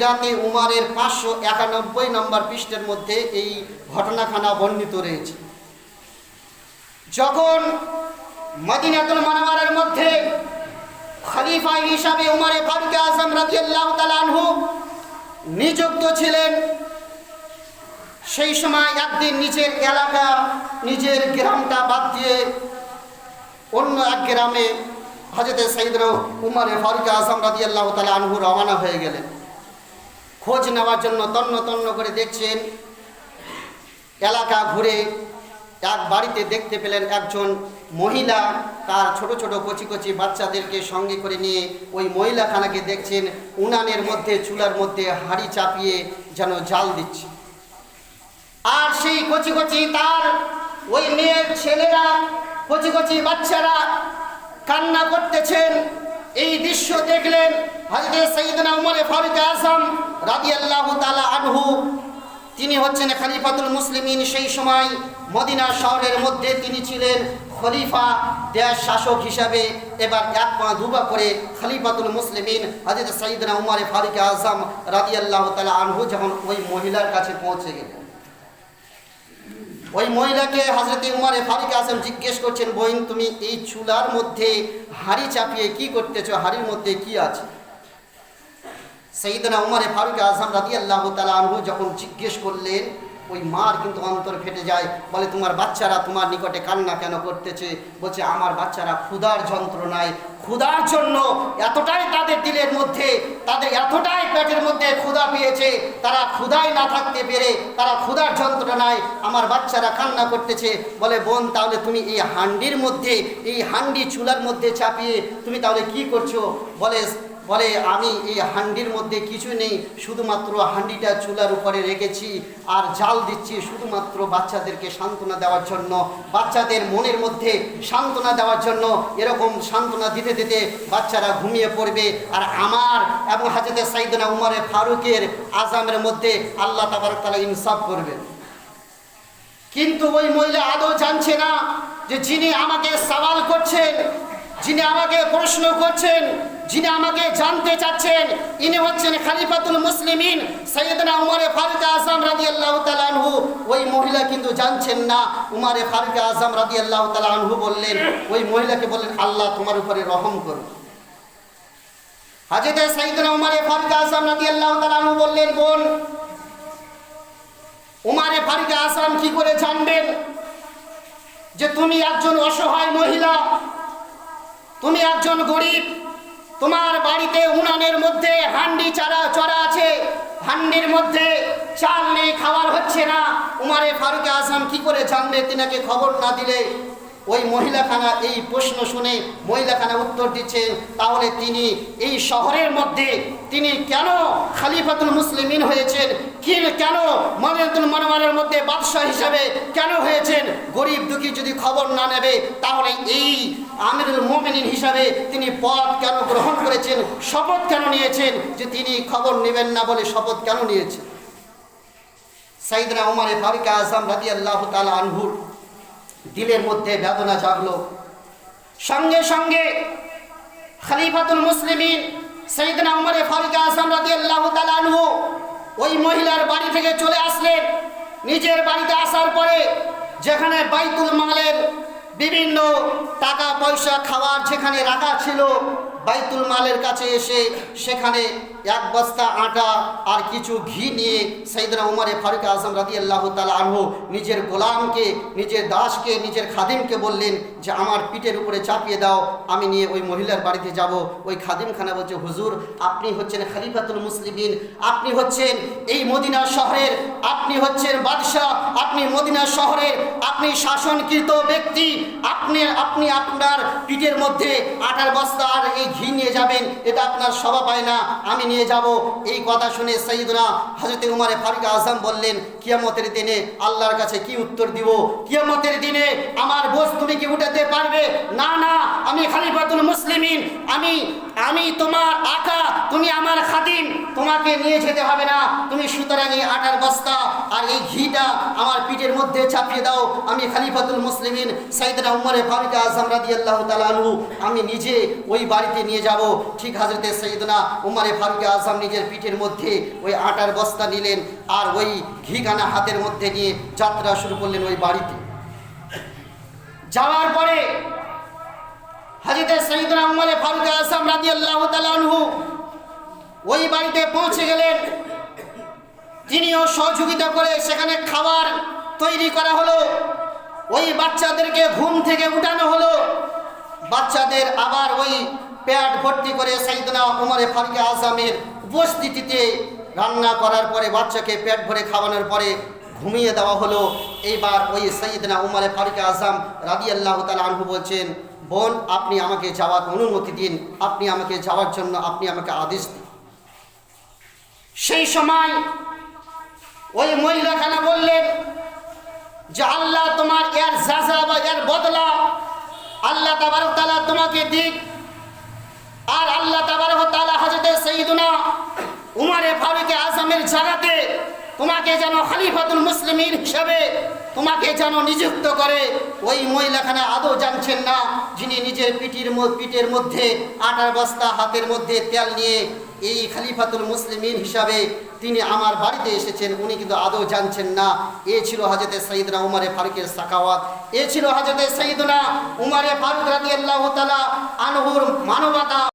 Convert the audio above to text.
সিরাতে উমারের পাঁচশো একানব্বই নম্বর পৃষ্ঠের মধ্যে এই ঘটনাখানা বর্ণিত রয়েছে। যখন মদিনাতুল মানওয়ারের মধ্যে খলিফা হিসাবে উমারে ফারুক আজম আনহু নিযুক্ত ছিলেন, সেই সময় একদিন নিজের এলাকা, নিজের গ্রামটা বাদ দিয়ে অন্য এক গ্রামে হজরতে সঈদর উমারে ফারুক আজম রাদিয়াল্লাহু তাআলা আনহু রওনা হয়ে গেলেন। খোঁজ নেওয়ার জন্য তন্ন তন্ন করে দেখছেন। এলাকা ঘুরে এক বাড়িতে দেখতে পেলেন একজন মহিলা। তার ছোট ছোট কচি কচি বাচ্চাদেরকে সঙ্গে করে নিয়ে ওই মহিলাখানাকে দেখছেন। উনানের মধ্যে, চুলার মধ্যে হাড়ি চাপিয়ে যেন জাল দিচ্ছে। আর সেই কচি কচি তার ওই মেয়ের ছেলেরা, কচি কচি বাচ্চারা কান্না করতেছেন। এই দৃশ্য দেখলেন হজরত সঈদনা উমরে ফারুক আজম রাদিয়াল্লাহু তাআলা আনহু, তিনি হচ্ছেন খলিফাতুল মুসলিমিন। সেই সময় মদিনা শহরের মধ্যে তিনি ছিলেন খলিফা, দেশ শাসক হিসাবে। এবার এক পা দুবা করে খলিফাতুল মুসলিমিন হজরত সঈদনা উমরে ফারুক আজম রাদিয়াল্লাহু তাআলা আনহু যখন ওই মহিলার কাছে পৌঁছে গেলেন। ওই মহিলাকে হজরত উমারে ফারুক আজম জিজ্ঞেস করছেন বইন তুমি এই চুলার মধ্যে হাড়ি চাপিয়ে কি করতেছো? হাড়ির মধ্যে কি আছে? সঈদনা উমারে ফারুক আজম রাদি আল্লাহ তালা যখন জিজ্ঞেস করলেন, ওই মার কিন্তু অন্তর ফেটে যায়। বলে, তোমার বাচ্চারা তোমার নিকটে কান্না কেন করতেছে? বলছে, আমার বাচ্চারা ক্ষুধার যন্ত্রণায় ক্ষুধার জন্য এতটাই তাদের দিলের মধ্যে, তাদের এতটাই পেটের মধ্যে ক্ষুধা পেয়েছে, তারা ক্ষুধায় না থাকতে পেরে তারা ক্ষুধার যন্ত্রণায় আমার বাচ্চারা কান্না করতেছে। বলে, বোন, তাহলে তুমি এই হান্ডির মধ্যে, এই হান্ডি চুলার মধ্যে চাপিয়ে তুমি তাহলে কি করছ? বলে বলে, আমি এই হান্ডির মধ্যে কিছু নেই, শুধুমাত্র হান্ডিটা চুলার উপরে রেখেছি আর জাল দিচ্ছি শুধুমাত্র বাচ্চাদেরকে সান্ত্বনা দেওয়ার জন্য। বাচ্চাদের মনের মধ্যে সান্ত্বনা দেওয়ার জন্য এরকম সান্ত্বনা দিতে দিতে বাচ্চারা ঘুমিয়ে পড়বে। আর আমার এবং হাজরতে সাইদনা উমরে ফারুকের আজামের মধ্যে আল্লাহ তাবার তালা ইনসাফ করবেন। কিন্তু ওই মহিলা আদৌ জানছে না যে যিনি আমাকে সওয়াল করছেন, যিনি আমাকে প্রশ্ন করছেন যিনি আমাকে জানতে চাচ্ছেন, ইনি হচ্ছেন খালিফাতুল মুসলিমিন সৈয়দনা উমারে ফারুক আজম রাদি আল্লাহ তালানহু ওই মহিলা কিন্তু জানছেন না, উমারে ফারুক আজম রাদি আল্লাহ তালানহু বললেন, ওই মহিলাকে বললেন, আল্লাহ তোমার উপরে রহম করুন হাজেতে সৈয়দনা উমারে ফারুক আজম রাদি আল্লাহ তালানহু বললেন, বোন, উমারে ফারুক আজম কি করে জানবেন যে তুমি একজন অসহায় মহিলা? তুমি একজন গরিব? তোমার বাড়িতে উনানের মধ্যে হান্ডি চারা চড়া আছে। হান্ডির মধ্যে চাল নেই খাওয়ার হচ্ছে না। উমারে ফারুক আসাম কি করে জানবে? তিনাকে খবর না দিলে ওই মহিলাখানা এই প্রশ্ন শুনে মহিলাখানা উত্তর দিচ্ছেন, তাহলে তিনি এই শহরের মধ্যে তিনি কেন খালিফাতুল মুসলিমিন হয়েছেন? কি কেন মদিনাতুল মনোয়ারের মধ্যে বাদশাহ হিসাবে কেন হয়েছেন? গরিব দুঃখী যদি খবর না নেবে, তাহলে এই আমিরুল মোমিনিন হিসাবে তিনি পদ কেন গ্রহণ করেছেন? শপথ কেন নিয়েছেন? যে তিনি খবর নেবেন না বলে শপথ কেন নিয়েছেন? সাইদরা উমারে ফারুক আজম রাদি আল্লাহ তালা আনহুর দিলের মধ্যে বেদনা জাগলো। সঙ্গে সঙ্গে খলিফাতুল মুসলিমিন সৈয়দনা উমরে ফারুক আজম রাদিয়াল্লাহু তাআলা আনহু ওই মহিলার বাড়ি থেকে চলে আসলেন। নিজের বাড়িতে আসার পরে যেখানে বাইতুল মালের বিভিন্ন টাকা পয়সা খাবার যেখানে রাখা ছিল, বাইতুল মালের কাছে এসে সেখানে এক বস্তা আটা আর কিছু ঘি নিয়ে সৈদনা উমারে ফারুক আজম রাদি আল্লাহ তালা আনহু নিজের গোলামকে, নিজের দাসকে, নিজের খাদিমকে বললেন যে, আমার পিঠের উপরে চাপিয়ে দাও, আমি নিয়ে ওই মহিলার বাড়িতে যাব। ওই খাদিমখানা বলছে, হুজুর, আপনি হচ্ছেন খলিফাতুল মুসলিমিন, আপনি হচ্ছেন এই মদিনা শহরের, আপনি হচ্ছেন বাদশাহ, আপনি মদিনা শহরের, আপনি শাসনকৃত ব্যক্তি, আপনি আপনি আপনার পিঠের মধ্যে আটার বস্তা আর এই ঘি নিয়ে যাবেন, এটা আপনার সভা পায় না। আমি নিয়ে যাব। এই কথা শুনে সঈদুনা হজরত উমারে ফারুক আজম বললেন কিয়ামতের দিনে আল্লাহর কাছে কি উত্তর দিব? কিয়ামতের দিনে আমার বোঝ তুমি কি উঠাতে পারবে? না না, আমি খালিফাতুল মুসলিমিন। আমি আমি তোমার আকা, তুমি আমার খাদিম। তোমাকে নিয়ে যেতে হবে না। তুমি সুতরাং এই আটার বস্তা আর এই ঘিটা আমার পিঠের মধ্যে চাপিয়ে দাও। আমি খালিফাতুল মুসলিমিন। সাইদনা উমরে ফারুক আজম রাদিয়াল্লাহু তাআলা আনহু, আমি নিজে ওই বাড়িতে নিয়ে যাব। ঠিক হাজরতে সৈয়দনা উমরে ফারুক আজম নিজের পিঠের মধ্যে ওই আটার বস্তা নিলেন। আর ওই ঘিখানা হাতের মধ্যে নিয়ে যাত্রা শুরু করলেন ওই বাড়িতে। যাওয়ার পরে হাজিতে সৈয়দনা উমরে ফারুক আজম রাদিয়াল্লাহু তাআলা আনহু ওই বাড়িতে পৌঁছে গেলেন। তিনিও সহযোগিতা করে সেখানে খাবার তৈরি করা হলো। ওই বাচ্চাদেরকে ঘুম থেকে উঠানো হলো। বাচ্চাদের আবার ওই পেট ভর্তি করে সাইদনা উমরে ফারুক আজমের উপস্থিতিতে রান্না করার পরে বাচ্চাকে পেট ভরে খাওয়ানোর পরে ঘুমিয়ে দেওয়া হলো। এইবার ওই সৈয়দনা উমরে ফারুক আজম রাদি আল্লাহ তালা আনহু বলছেন, বোন, আপনি আমাকে যাওয়ার অনুমতি দিন। আপনি আমাকে যাওয়ার জন্য আপনি আমাকে আদেশ দিন। সেই সময় ওই মহিলাখানা বললেন যে, আল্লাহ তোমার এর জাজা বা এর বদলা আল্লাহ তাবারক তালা তোমাকে দিক। আর আল্লাহ তাবারক তাআলা হযরতে সাইয়্যিদুনা উমারে ফারুকে আজমের জায়গাতে তোমাকে যেন খালিফাতুল মুসলিমিন হিসাবে তোমাকে যেন নিযুক্ত করে, ওই মহিলাখানা আদৌ জানছেন না যিনি নিজের পিঠির পিঠের মধ্যে আটার বস্তা হাতের মধ্যে তেল নিয়ে এই খালিফাতুল মুসলিমিন হিসাবে তিনি আমার বাড়িতে এসেছেন, উনি কিন্তু আদৌ জানছেন না। এ ছিল হাজরতে সঈদনা উমারে ফারুকের সাকাওয়াত এ ছিল হাজরতে সঈদনা উমারে ফারুক রাদিয়াল্লাহু তাআলা আনহুর মানবতা।